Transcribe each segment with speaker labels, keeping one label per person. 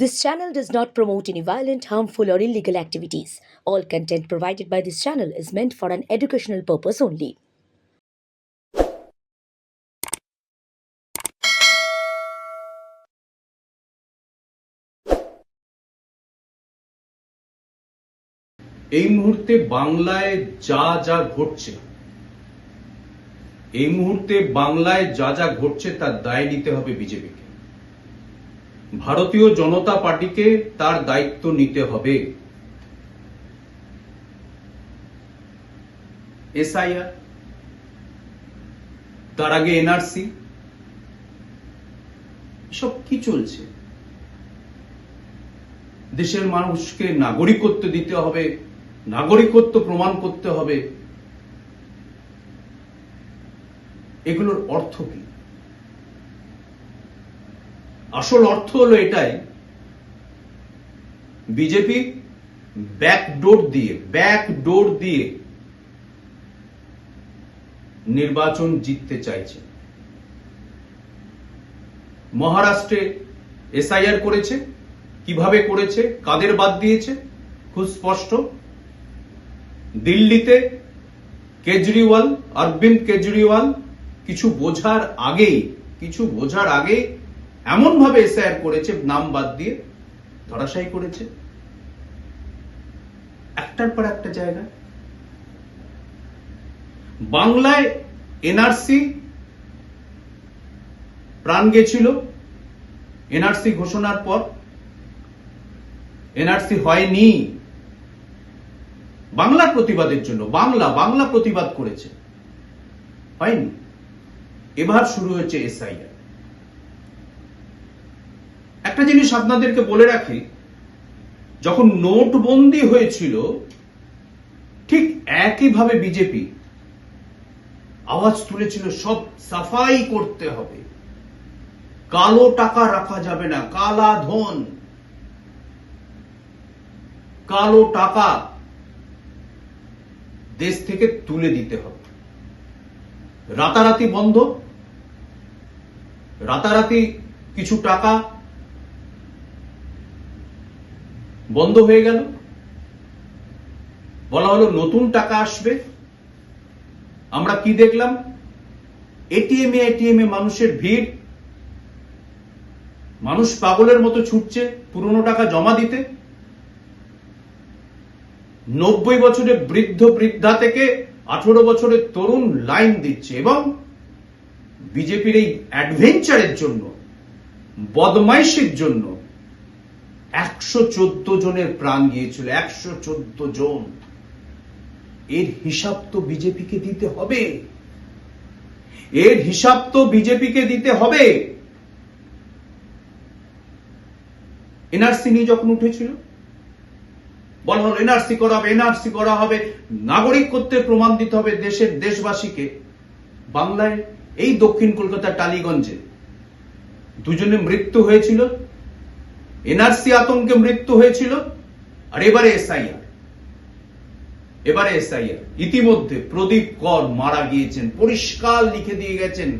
Speaker 1: This channel does not promote any violent, harmful, or illegal activities. All content provided by this channel is meant for an educational purpose only.
Speaker 2: এই মুহূর্তে বাংলায় যা যা ঘটছে এই মুহূর্তে বাংলায় যা যা ঘটছে তার দায় নিতে হবে বিজেপিকে ভারতীয় জনতা পার্টিকে তার দায়িত্ব নিতে হবে। এসআইআর, তার আগে এনআরসি, এসব কি চলছে? দেশের মানুষকে নাগরিকত্ব দিতে হবে, নাগরিকত্ব প্রমাণ করতে হবে। এগুলোর অর্থ কি? আসল অর্থ হলো এটাই। বিজেপি ব্যাকডোর দিয়ে ব্যাকডোর দিয়ে নির্বাচন জিততে চাইছে। মহারাষ্ট্রে এসআইআর করেছে। কীভাবে করেছে? কাদের বাদ দিয়েছে? খুব স্পষ্ট। দিল্লিতে কেজরিওয়াল, অরবিন্দ কেজরিওয়াল কিছু বোঝার আগেই, কিছু বোঝার আগে এমন ভাবে এসআইআর করেছে, নাম বাদ দিয়ে ধরাশায়ী করেছে। একটার পর একটা জায়গা। বাংলায় এনআরসি প্রাণ গেছিল। এনআরসি ঘোষণার পর এনআরসি হয়নি। বাংলার প্রতিবাদের জন্য, বাংলা বাংলা প্রতিবাদ করেছে। হয়নি। এবার শুরু হয়েছে এসআইআর। একটা জিনিস আপনাদেরকে বলে রাখি, যখন নোটবন্দি হয়েছিল, ঠিক একইভাবে বিজেপি আওয়াজ তুলেছিল, সব সাফাই করতে হবে। কালো টাকা রাখা যাবে না, কালা ধন। কালো টাকা দেশ থেকে তুলে দিতে হবে। রাতারাতি বন্ধ, রাতারাতি কিছু টাকা বন্ধ হয়ে গেল। বলা হলো নতুন টাকা আসবে। আমরা কি দেখলাম? এটিএম এ এটিএম এ মানুষের ভিড়। মানুষ পাগলের মতো ছুটছে পুরনো টাকা জমা দিতে। নব্বই বছরে বৃদ্ধ বৃদ্ধা থেকে আঠারো বছরের তরুণ লাইন দিচ্ছে এবং বিজেপির এই অ্যাডভেঞ্চারের জন্য, বদমাইশির জন্য একশো চোদ্দ জনের প্রাণ গিয়েছিল, একশো চোদ্দ জন। এর হিসাব তো বিজেপিকে দিতে হবে। এর হিসাব তো বিজেপিকে দিতে হবে। এনআরসি নিয়ে যখন উঠেছিল, বলা হলো এনআরসি করা হবে এনআরসি করা হবে, নাগরিকত্বের প্রমাণ দিতে হবে দেশের দেশবাসীকে। বাংলায় এই দক্ষিণ কলকাতার টালিগঞ্জে দুজনে মৃত্যু হয়েছিল এনআরসি আতঙ্কে মৃত্যু হয়েছিল, আর এবারে এসআইআর। এবারে এসআইআর। ইতিমধ্যে প্রদীপ কর মারা গিয়েছেন, পরিষ্কার লিখে দিয়ে গেছেন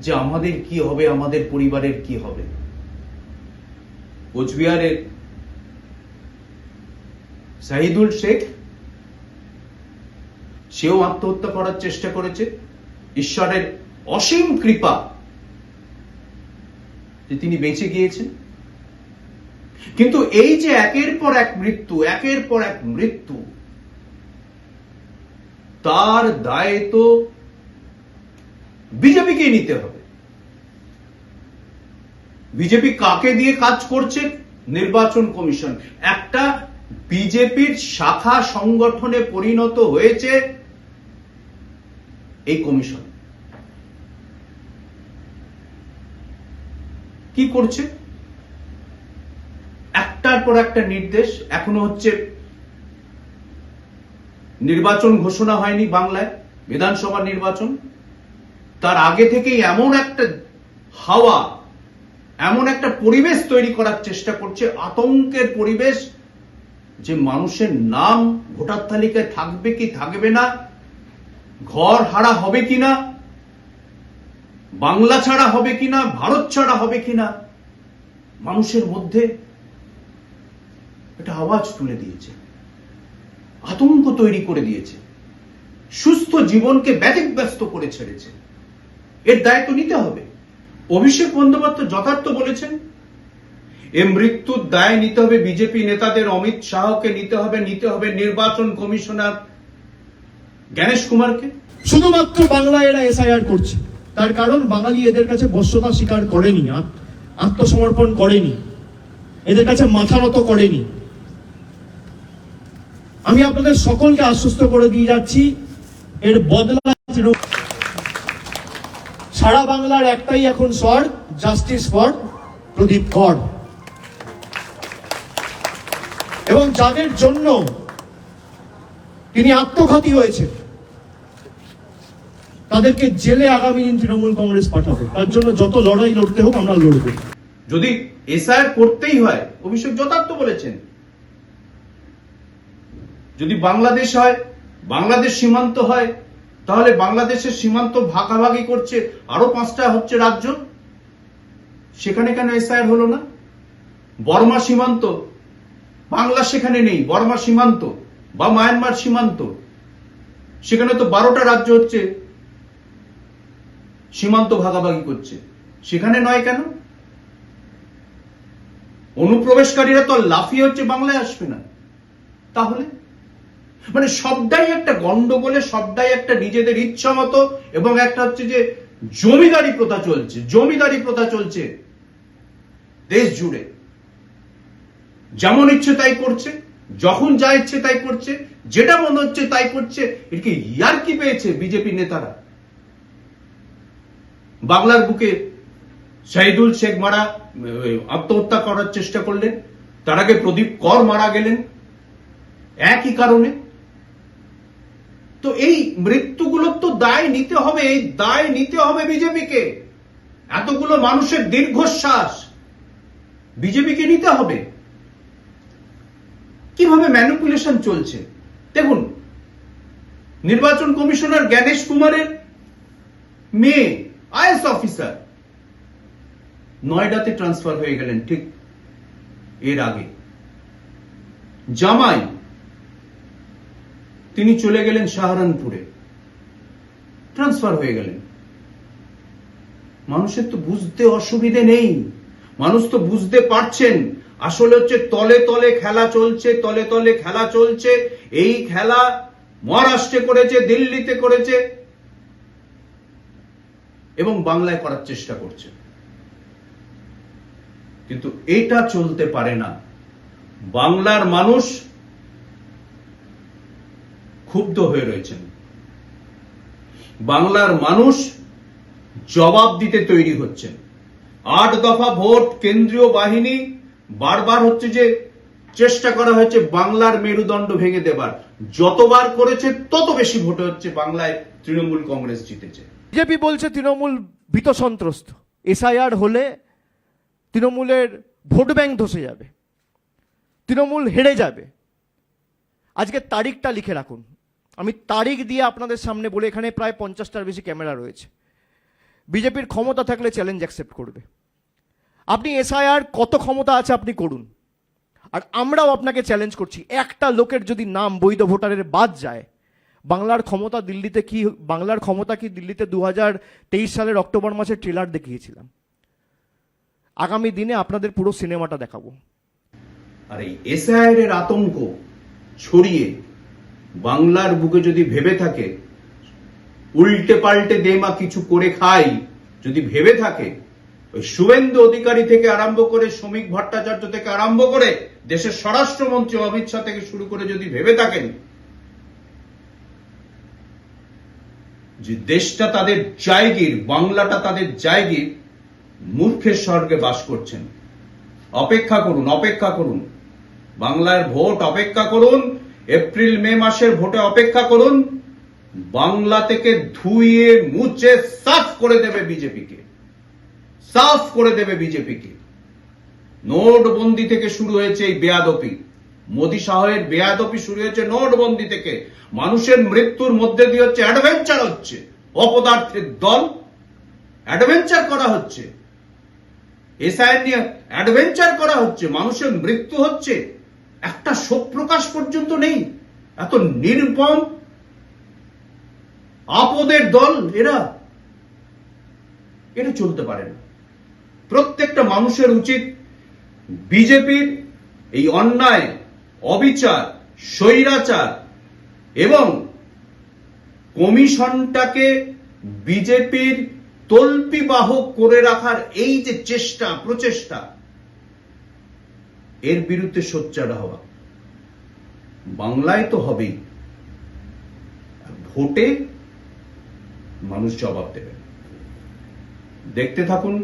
Speaker 2: যে আমাদের কি হবে, আমাদের পরিবারের কি হবে। কোচবিহারের শাহিদুল শেখ, সেও আত্মহত্যা করার চেষ্টা করেছে। ঈশ্বরের অসীম কৃপা যে তিনি বেঁচে গিয়েছেন। কিন্তু এই যে একের পর এক মৃত্যু, একের পর এক মৃত্যু, তার দায় তো বিজেপিকে নিতে হবে। বিজেপি কাকে দিয়ে কাজ করছে? নির্বাচন কমিশন। একটা বিজেপির শাখা সংগঠনে পরিণত হয়েছে এই কমিশন। কি করছে? একটার পর একটা নির্দেশ এখনও হচ্ছে নির্বাচন ঘোষণা হয়নি বাংলায়, বিধানসভা নির্বাচন। তার আগে থেকেই এমন একটা হাওয়া, এমন একটা পরিবেশ তৈরি করার চেষ্টা করছে, আতঙ্কের পরিবেশ যে মানুষের নাম ভোটার তালিকায় থাকবে কি থাকবে না, ঘর হারা হবে কিনা বাংলা ছাড়া হবে কিনা ভারত ছাড়া হবে কিনা মানুষের মধ্যে একটা আওয়াজ তুলে দিয়েছে। আতঙ্ক তৈরি করে দিয়েছে। সুস্থ জীবনকে ব্যতিব্যস্ত করে ছেড়েছে। এর দায়িত্ব নিতে হবে। অভিষেক বন্দ্যোপাধ্যায় যথার্থ বলেছেন, এ মৃত্যুর দায় নিতে হবে বিজেপি নেতাদের, অমিত শাহকে নিতে হবে নিতে হবে নির্বাচন কমিশনার জ্ঞানেশ কুমারকে।
Speaker 3: শুধুমাত্র বাংলা এরা এসআইআর করছে। তার কারণ, বাঙালি এদের কাছে বশ্যতা স্বীকার করেনি, আত- আত্মসমর্পণ করেনি। এদের কাছে মাথা নত করেনি। আমি আপনাদের সকলকে আশ্বস্ত করে দিয়ে যাচ্ছি। এর বদলা সারা বাংলার একটাই এখন স্বর জাস্টিস ফর প্রদীপ কর। এবং যাদের জন্য তিনি আত্মঘাতী হয়েছে তাদেরকে জেলে আগামী দিন তৃণমূল কংগ্রেস পাঠাবে। তার জন্য যত লড়াই লড়তে হোক আমরা লড়ব।
Speaker 2: যদি এসআইআর করতেই হয়, অভিষেক যথার্থ বলেছেন। যদি বাংলাদেশ হয়, বাংলাদেশ সীমান্ত হয়, তাহলে বাংলাদেশের সীমান্ত ভাগাভাগি করছে আরও পাঁচটা হচ্ছে রাজ্য। সেখানে কেন এসআইআর হলো না? বর্মা সীমান্ত। বাংলা সেখানে নেই, বর্মা সীমান্ত বা মায়ানমার সীমান্ত। সেখানে তো বারোটা রাজ্য হচ্ছে, সীমান্ত ভাগাভাগি করছে। সেখানে নয় কেন? অনুপ্রবেশকারীরা তো লাফিয়ে হচ্ছে, বাংলায় আসবে না। তাহলে? মানে সবটাই একটা গন্ডগোলে, সবটাই একটা নিজেদের ইচ্ছা মতো, এবং একটা হচ্ছে যে জমিদারি প্রথা চলছে, জমিদারি প্রথা চলছে দেশ জুড়ে। যেমন ইচ্ছে তাই করছে, যখন যা ইচ্ছে তাই করছে, যেটা মনে হচ্ছে তাই করছে, এর কি ইয়ার কি পেয়েছে বিজেপি নেতারা? বাংলার বুকে শাহিদুল শেখ মারা আত্মহত্যা করার চেষ্টা করলেন, তার আগে প্রদীপ কর মারা গেলেন। একই কারণে তো এই মৃত্যুগুলোর তো দায় নিতে হবে, এই দায় নিতে হবে বিজেপিকে। এতগুলো মানুষের দীর্ঘশ্বাস বিজেপিকে নিতে হবে। কীভাবে ম্যানিপুলেশন চলছে? দেখুন, নির্বাচন কমিশনার জ্ঞানেশ কুমারের মেয়ে আইএস অফিসার, নয়ডাতে ট্রান্সফার হয়ে গেলেন ঠিক এর আগে। জামাই তিনি চলে গেলেন সাহারানপুরে। ট্রান্সফার হয়ে গেলেন। মানুষের তো বুঝতে অসুবিধে নেই। মানুষ তো বুঝতে পারছেন। আসলে হচ্ছে তলে তলে খেলা চলছে, তলে তলে খেলা চলছে। এই খেলা মহারাষ্ট্রে করেছে, দিল্লিতে করেছে। এবং বাংলায় করার চেষ্টা করছে। কিন্তু এটা চলতে পারে না। বাংলার মানুষ ক্ষুব্ধ হয়ে রয়েছেন। বাংলার মানুষ জবাব দিতে তৈরি হচ্ছেন। আট দফা ভোট কেন্দ্রীয় বাহিনী বারবার হচ্ছে যে চেষ্টা করা হয়েছে বাংলার মেরুদণ্ড ভেঙে দেবার। যতবার করেছে, তত বেশি ভোট হচ্ছে বাংলায় তৃণমূল কংগ্রেস জিতেছে।
Speaker 3: বিজেপি বলছে তৃণমূল ভীত সন্ত্রস্ত। এসআইআর হলে তৃণমূলের ভোট ব্যাংক ধসে যাবে। তৃণমূল হেরে যাবে। আজকে তারিখটা লিখে রাখুন। আমি তারিখ দিয়ে আপনাদের সামনে বলে এখানে প্রায় পঞ্চাশটার বেশি ক্যামেরা রয়েছে। বিজেপির ক্ষমতা থাকলে চ্যালেঞ্জ অ্যাকসেপ্ট করবে। আপনি এসআইআর কত ক্ষমতা আছে আপনি করুন। আর আমরাও আপনাকে চ্যালেঞ্জ করছি। একটা লোকের যদি নাম বৈধ ভোটারের বাদ যায়, বাংলার ক্ষমতা দিল্লিতে কি, বাংলার ক্ষমতা কি দিল্লিতে দু সালের অক্টোবর মাসের ট্রেলার দেখিয়েছিলাম? আগামী দিনে আপনাদের পুরো সিনেমাটা দেখাবো।
Speaker 2: আর এই এসআইআর এর আতঙ্ক ছড়িয়ে বাংলার বুকে যদি ভেবে থাকে, উল্টে পাল্টে দেমা কিছু করে খাই, যদি ভেবে থাকে, ওই শুভেন্দু অধিকারী থেকে আরম্ভ করে শ্রমিক ভট্টাচার্য থেকে আরম্ভ করে দেশের স্বরাষ্ট্রমন্ত্রী অমিত শাহ থেকে শুরু করে যদি ভেবে থাকেন, যে দেশটা তাদের জায়গির, বাংলাটা তাদের জায়গির, মূর্খের স্বর্গে বাস করছেন। অপেক্ষা করুন অপেক্ষা করুন। বাংলার ভোট অপেক্ষা করুন। এপ্রিল মে মাসের ভোটে অপেক্ষা করুন। বাংলা থেকে ধুইয়ে মুছে সাফ করে দেবে বিজেপিকে। সাফ করে দেবে বিজেপিকে। নোটবন্দি থেকে শুরু হয়েছে এই বেয়াদপি। মোদী সাহের বেয়াদপি শুরু হয়েছে নোটবন্দি থেকে। মানুষের মৃত্যুর মধ্যে দিয়ে হচ্ছে অ্যাডভেঞ্চার হচ্ছে। অপদার্থের দল অ্যাডভেঞ্চার করা হচ্ছে। এসআইএন নিয়ে অ্যাডভেঞ্চার করা হচ্ছে। মানুষের মৃত্যু হচ্ছে। একটা শোক প্রকাশ পর্যন্ত নেই। এত নির্মম আপদের দল, এরা এটা চলতে পারে না। প্রত্যেকটা মানুষের উচিত বিজেপির এই অন্যায়, অবিচার, স্বৈরাচার এবং কমিশনটাকে বিজেপির তল্পি বাহক করে রাখার এই যে চেষ্টা, প্রচেষ্টা এর বিরুদ্ধে সোচ্চার হওয়া বাংলায় তো হবেই ভোটে মানুষ জবাব দেবে দেখতে থাকুন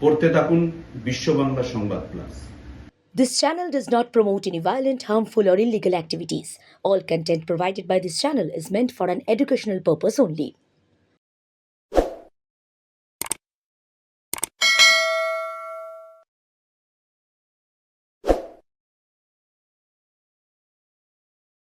Speaker 2: পড়তে থাকুন Biswa Bangla Sangbad plus
Speaker 1: This channel does not promote any violent, harmful, or illegal activities. All content provided by this channel is meant for an educational purpose only.